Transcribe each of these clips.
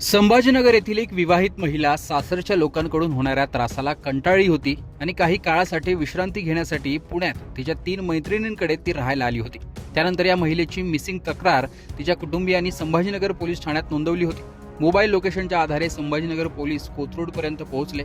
संभाजीनगर येथील एक विवाहित महिला सासरच्या लोकांकडून होणाऱ्या त्रासाला कंटाळली होती आणि काही काळासाठी विश्रांती घेण्यासाठी पुण्यात तिच्या तीन मैत्रिणींकडे ती राहायला आली होती. त्यानंतर या महिलेची मिसिंग तक्रार तिच्या कुटुंबियांनी संभाजीनगर पोलीस ठाण्यात नोंदवली होती. मोबाईल लोकेशनच्या आधारे संभाजीनगर पोलीस कोथरूडपर्यंत पोहोचले.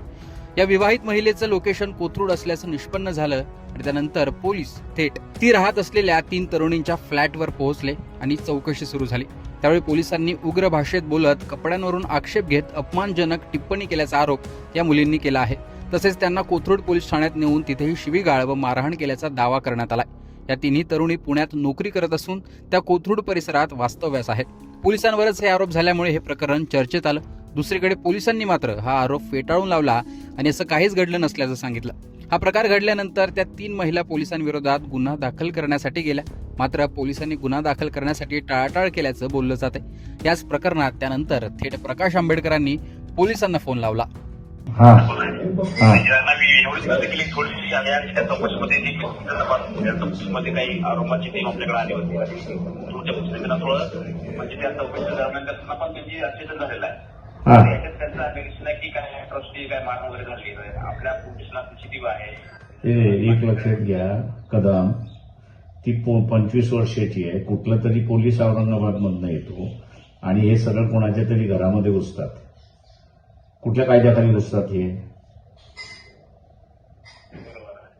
या विवाहित महिलेचं लोकेशन कोथरूड असल्याचं निष्पन्न झालं आणि त्यानंतर पोलीस थेट ती राहत असलेल्या तीन तरुणींच्या फ्लॅटवर पोहोचले आणि चौकशी सुरू झाली. त्यावेळी पोलिसांनी उग्र भाषेत बोलत कपड्यांवरून आक्षेप घेत अपमानजनक टिप्पणी केल्याचा आरोप या मुलींनी केला आहे. तसेच त्यांना कोथरूड पोलीस ठाण्यात नेऊन तिथेही शिवीगाळ व मारहाण केल्याचा दावा करण्यात आला या तिन्ही तरुणी पुण्यात नोकरी करत असून त्या कोथरूड परिसरात वास्तव्यास आहेत. पोलिसांवरच हे आरोप झाल्यामुळे हे प्रकरण चर्चेत आलं. दुसरीकडे पोलिसांनी मात्र हा आरोप फेटाळून लावला आणि असं काहीच घडलं नसल्याचं सांगितलं. हा प्रकार घडल्यानंतर त्या तीन महिला पोलिसांविरोधात गुन्हा दाखल करण्यासाठी गेल्या. मात्र पोलिसांनी गुन्हा दाखल करण्यासाठी टाळाटाळ केल्याचं बोललं जाते याच प्रकरणात त्यानंतर थेट प्रकाश आंबेडकरांनी पोलिसांना फोन लावला. हा. हा. काही आरोपाची आपल्याकडे आली होती. म्हणजे त्या चौकशी दरम्यान झालेलं आहे. हा. त्यांचा नाही की काय ट्रस्टी काय मारण वगैरे झाली. आपल्या पोलिसला सीसीटीव्ही आहे. एक लक्षात घ्या कदम. ती पंचवीस वर्षाची आहे. कुठला तरी पोलीस औरंगाबाद मधनं येतो. आणि हे सगळं कोणाच्या तरी घरामध्ये घुसतात. कुठल्या कायद्याखाली घुसतात हे?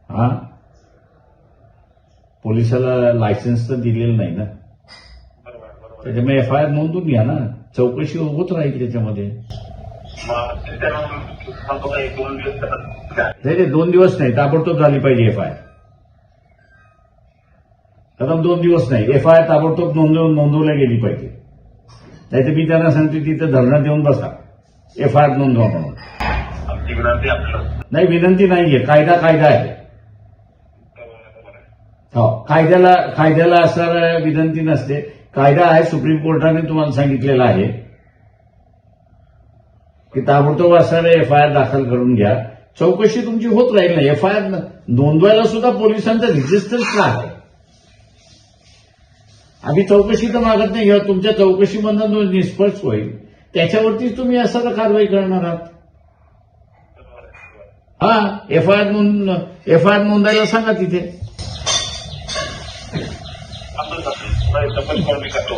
हा? पोलिसाला लायसन्स तर दिलेलं नाही ना. त्याच्यामुळे एफ आय आर नोंदून घ्या ना. चौकशी होत राहील त्याच्यामध्ये. नाही नाही दोन दिवस नाही. ताबडतोब झाली पाहिजे एफ आय आर कदम दोन दिवस नाही. एफ आय आर ताबडतोब नोंदव नोंदवल्या गेली पाहिजे. नाही तर मी त्यांना सांगतो तिथं धरणात येऊन बसा. एफ आय आर नोंदवा म्हणून. नाही विनंती नाहीये. कायदा कायदा आहे. हो. कायद्याला कायद्याला असणार विनंती नसते. कायदा आहे सुप्रीम कोर्टाने तुम्हाला सांगितलेला आहे. की ताबडतोब असणारे एफ आय आर दाखल करून घ्या चौकशी तुमची होत राहील ना एफ आय आर नोंदवायला सुद्धा पोलिसांचा रेजिस्टन्स का आहे आम्ही चौकशी तर मागत नाही किंवा तुमच्या चौकशीमधनं जो निष्पक्ष होईल त्याच्यावरतीच तुम्ही असं कारवाई करणार आहात हा एफ आय आर नोंद एफ आय आर नोंदायला सांगा तिथे करतो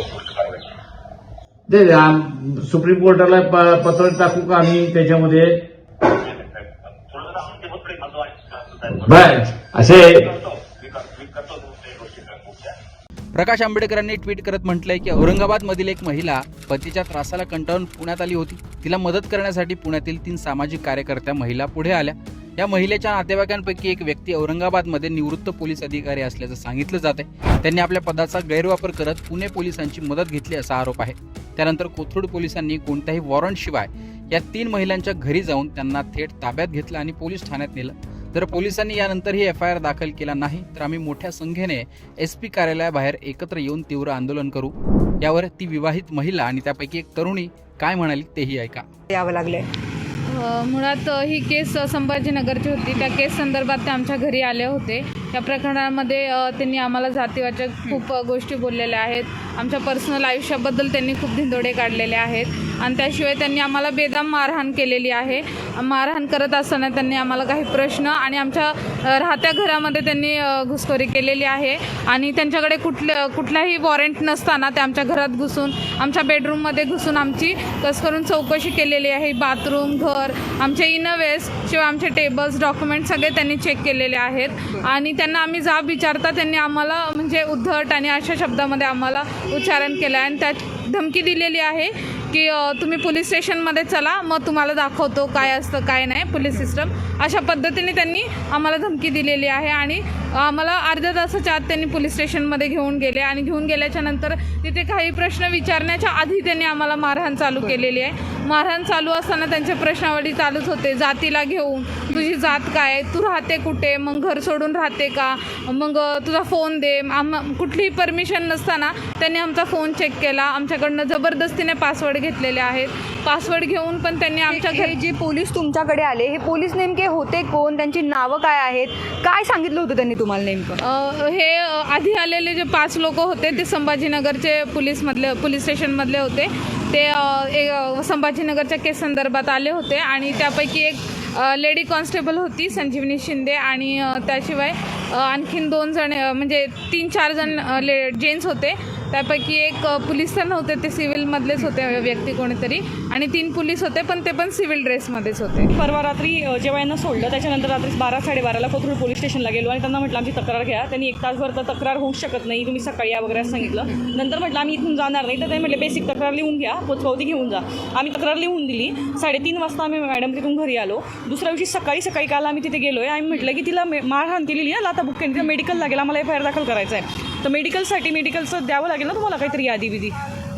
ते आम- सुप्रीम कोर्टाला पत्र टाकू का आम्ही त्याच्यामध्ये. बर. असे प्रकाश आंबेडकरांनी ट्विट करत म्हटलंय की औरंगाबाद मधील एक महिला पतीच्या त्रासाला कंटाळून पुण्यात आली होती. तिला मदत करण्यासाठी पुण्यातील तीन सामाजिक कार्यकर्त्या महिला पुढे आल्या. या महिलेच्या नातेवाईकांपैकी एक व्यक्ती औरंगाबादमध्ये निवृत्त पोलीस अधिकारी असल्याचं सांगितलं जात आहे त्यांनी आपल्या पदाचा गैरवापर करत पुणे पोलिसांची मदत घेतली असा आरोप आहे. त्यानंतर कोथरूड पोलिसांनी कोणत्याही वॉरंट शिवाय या तीन महिलांच्या घरी जाऊन त्यांना थेट ताब्यात घेतलं आणि पोलीस ठाण्यात नेलं. जर पोलिसांनी यानंतरही एफ आय आर दाखल केला नाही तर आम्ही मोठ्या संख्येने एस पी कार्यालयाबाहेर एकत्र येऊन तीव्र आंदोलन करू. यावर ती विवाहित महिला आणि त्यापैकी एक तरुणी काय म्हणाली तेही ऐका. यावं लागले मुळात ही केस संभाजीनगरची होती. त्या केस संदर्भात ते आमच्या घरी आले होते. या प्रकरणामध्ये त्यांनी आम्हाला जातीवाचक खूप गोष्टी बोललेल्या आहेत. आमच्या पर्सनल आयुष्याबद्दल त्यांनी खूप धिंदोडे काढलेले आहेत. आणि त्याशिवाय त्यांनी आम्हाला बेदाम मारहाण केलेली आहे. मारहाण करत असताना त्यांनी आम्हाला काही प्रश्न आणि आमच्या राहत्या घरामध्ये त्यांनी घुसखोरी केलेली आहे. आणि त्यांच्याकडे कुठल्या कुठलाही वॉरंट नसताना ते आमच्या घरात घुसून आमच्या बेडरूममध्ये घुसून आमची कस करून चौकशी केलेली आहे. बाथरूम घर आमचे इनवेस शिवाय आमचे टेबल्स डॉक्युमेंट सगळे त्यांनी चेक केलेले आहेत. आणि त्यांना आम्ही जाब विचारता त्यांनी आम्हाला म्हणजे उद्धट आणि अशा शब्दामध्ये आम्हाला उच्चारण केलं आहे आणि त्यात धमकी दिलेली आहे की तुम्ही पोलीस स्टेशनमध्ये चला मग तुम्हाला दाखवतो काय असतं काय नाही. Police system. अशा पद्धतीने त्यांनी आम्हाला धमकी दिलेली आहे आणि आम्हाला अर्ध्या तासाच्या आत त्यांनी पोलीस स्टेशनमध्ये घेऊन गेले आणि घेऊन गेल्याच्यानंतर तिथे काही प्रश्न विचारण्याच्या आधी त्यांनी आम्हाला मारहाण चालू केलेली आहे. मारहाण चालू असताना त्यांचे प्रश्नावली चालूच होते. जातीला घेऊन तुझी जात काय तू राहते कुठे? मग घर सोडून राहते का? मग तुझा फोन दे. आम कुठलीही परमिशन नसताना त्यांनी आमचा फोन चेक केला. आमच्याकडनं जबरदस्तीने पासवर्ड घेतलेले आहेत. पासवर्ड घेऊन पण त्यांनी आमच्या घरी जे पोलीस तुमच्याकडे आले हे पोलीस नेमके होते कोण? त्यांची नावं काय आहेत? काय सांगितलं होतं त्यांनी तुम्हाला नेमकं? हे आधी आलेले जे पाच लोक होते ते संभाजीनगरचे पोलीसमधले पोलीस स्टेशनमधले होते. ते ए- संभाजीनगरच्या केस संदर्भात आले होते आणि त्यापैकी एक लेडी कॉन्स्टेबल होती संजीवनी शिंदे आणि त्याशिवाय आणखीन दोन जण म्हणजे तीन चार जण ले जेंट्स होते. त्यापैकी एक पोलीस तर नव्हते ते सिव्हिलमधलेच होते व्यक्ती कोणीतरी. आणि तीन पोलीस होते पण ते पण सिव्हिल ड्रेसमध्येच होते. परवा रात्री जेव्हा यांना सोडलं त्याच्यानंतर रात्री बारा साडेबाराला कोथरूड पोलीस स्टेशनला गेलो आणि त्यांना म्हटलं आमची तक्रार घ्या. त्यांनी एक तासभर तर तक्रार होऊ शकत नाही तुम्ही सकाळी या वगैरे सांगितलं. नंतर म्हटलं आम्ही इथून जाणार नाही. तर ते म्हटले बेसिक तक्रार लिहून घ्या पोचपावती घेऊन जा. आम्ही तक्रार लिहून दिली. साडेतीन वाजता आम्ही मॅडम तिथून घरी आलो. दुसऱ्या दिवशी सकाळी सकाळी काल आम्ही तिथे गेलो आहे आम्ही म्हटलं की तिला मारहाण केलेली आहे लाता बुक केली तिला मेडिकल लागेल आम्हाला एफ आय आर दाखल करायचं आहे तर मेडिकलसाठी मेडिकलचं द्यावं लागेल ना तुम्हाला काहीतरी यादी बिदी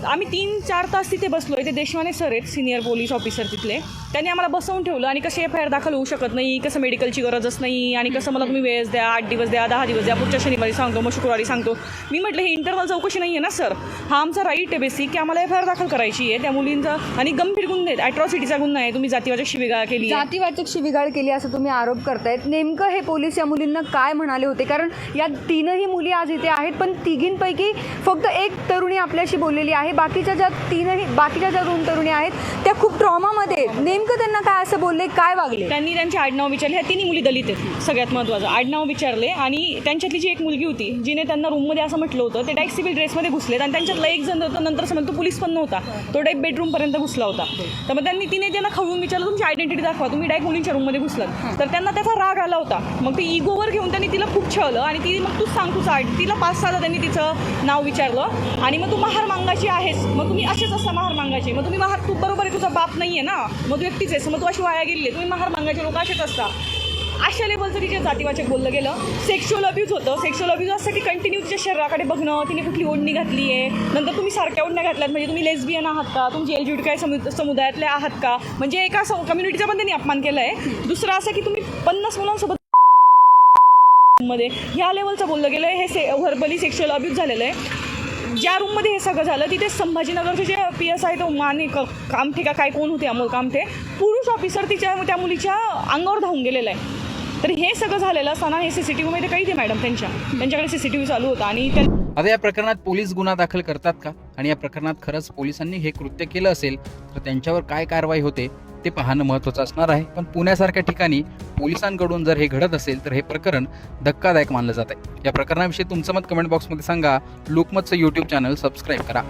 आम्ही तीन चार तास तिथे बसलो आहे ते देशवाने सर आहेत सिनियर पोलीस ऑफिसर तिथले. त्यांनी आम्हाला बसवून ठेवलं आणि कसे एफ आय आर दाखल होऊ शकत नाही कसं मेडिकलची गरजच नाही आणि कसं मला तुम्ही वेळेस द्या आठ दिवस द्या दहा दिवस द्या पुढच्या शनिवारी सांगतो मग शुक्रवारी सांगतो. मी म्हटलं हे इंटरनल चौकशी नाही आहे ना सर? हा आमचा राईट आहे बेसिक की आम्हाला एफ आय आर दाखल करायची आहे. त्या मुलींचा आणि गंभीर गुन्हे आहेत अॅट्रॉसिटीचा गुन्हा आहे. तुम्ही जातीवाचक शिविगाळ केली जातीवाचक शिवीगाळ केली असं तुम्ही आरोप करतायत. नेमकं हे पोलीस या मुलींना काय म्हणाले होते? कारण या तीनही मुली आज इथे आहेत पण तिघींपैकी फक्त एक तरुणी आपल्याशी बोललेली आहे. बाकीच्या ज्या तीनही बाकीच्या ज्या दोन तरुणी आहेत त्या खूप ट्रॉमामध्ये नेमकं त्यांना काय असं बोलले काय वागले? त्यांनी त्यांचे आडनाव विचारले. ह्या तिन्ही मुली दलित आहेत. सगळ्यात महत्त्वाचं आडनाव विचारले आणि त्यांच्यातली जी एक मुलगी होती जिने त्यांना रूममध्ये असं म्हटलं होतं ते डायरेक्ट सिव्हिल ड्रेसमध्ये घुसलेत आणि त्यांच्यातला एक जण होता नंतर समजतो पोलीस पण नव्हता. तो डायरेक्ट बेडरूमपर्यंत घुसला होता. तर मग त्यांनी तिने त्यांना खळून विचारलं तुमची आयडेंटिटी दाखवा. तुम्ही डायरेक्ट मुलींच्या रूममध्ये घुसलात. तर त्यांना त्याचा राग आला होता. मग ते इगोवर घेऊन त्यांनी तिला खूप छळलं आणि ती मग तूच सांग तुझं आड तिला पाच सहाला त्यांनी तिचं नाव विचारलं आणि मग तू महार मांगाची आहेस मग तुम्ही असेच असता महार मांगाचे मग तुम्ही महार तू बरोबर आहे तुझा बाप नाही आहे ना. मग तू एकटीच आहेस. मग तू अशी वाया गेलेली आहे. तुम्ही महार मांगाचे लोक असेच असता अशा लेवलचं तिच्या जातीवाचक बोललं गेलं. सेक्शुअल अब्यूज होतं. सेक्शुअल अब्यूज असं की कंटिन्यू तिच्या शरीराकडे बघणं तिने कुठली ओढणी घातली आहे नंतर तुम्ही सारख्या ओढण्या घातल्यात. म्हणजे तुम्ही लेस्बियन आहात का? तुमची एल काय समु समुदायातले आहात का? म्हणजे एका कम्युनिटीचा पण त्यांनी अपमान केला आहे दुसरं असं की तुम्ही पन्नास मुलांसोबत मध्ये. ह्या लेवलचं बोललं गेलं आहे हे से व्हर्बली सेक्शुअल अब्यूज झालेलं आहे. ज्या रूममध्ये हे सगळं झालं तिथे संभाजीनगरचे जे पी एस आय तो माने क- कामठे का काय कोण होते अमोल कामठे पुरुष ऑफिसर तिच्या त्या मुलीच्या अंगावर धावून गेलेलं आहे. तर हे सगळं झालेलं असताना हे सी सी टी व्हीमध्ये काही ते मॅडम त्यांच्या. त्यांच्याकडे सी सी टी व्ही चालू होता आणि त्या आता या प्रकरणात पोलीस गुन्हा दाखल करतात का? आणि या प्रकरणात खरंच पोलिसांनी हे कृत्य केलं असेल तर त्यांच्यावर काय कारवाई होते? ते पाहणं महत्त्वाचं असणार आहे. पण पुण्यासारख्या ठिकाणी पोलिसांकडून जर हे घडत असेल तर हे प्रकरण धक्कादायक मानलं जात आहे. या प्रकरणाविषयी तुमचं मत कमेंट बॉक्समध्ये सांगा. लोकमतचं यूट्यूब चॅनल सबस्क्राईब करा.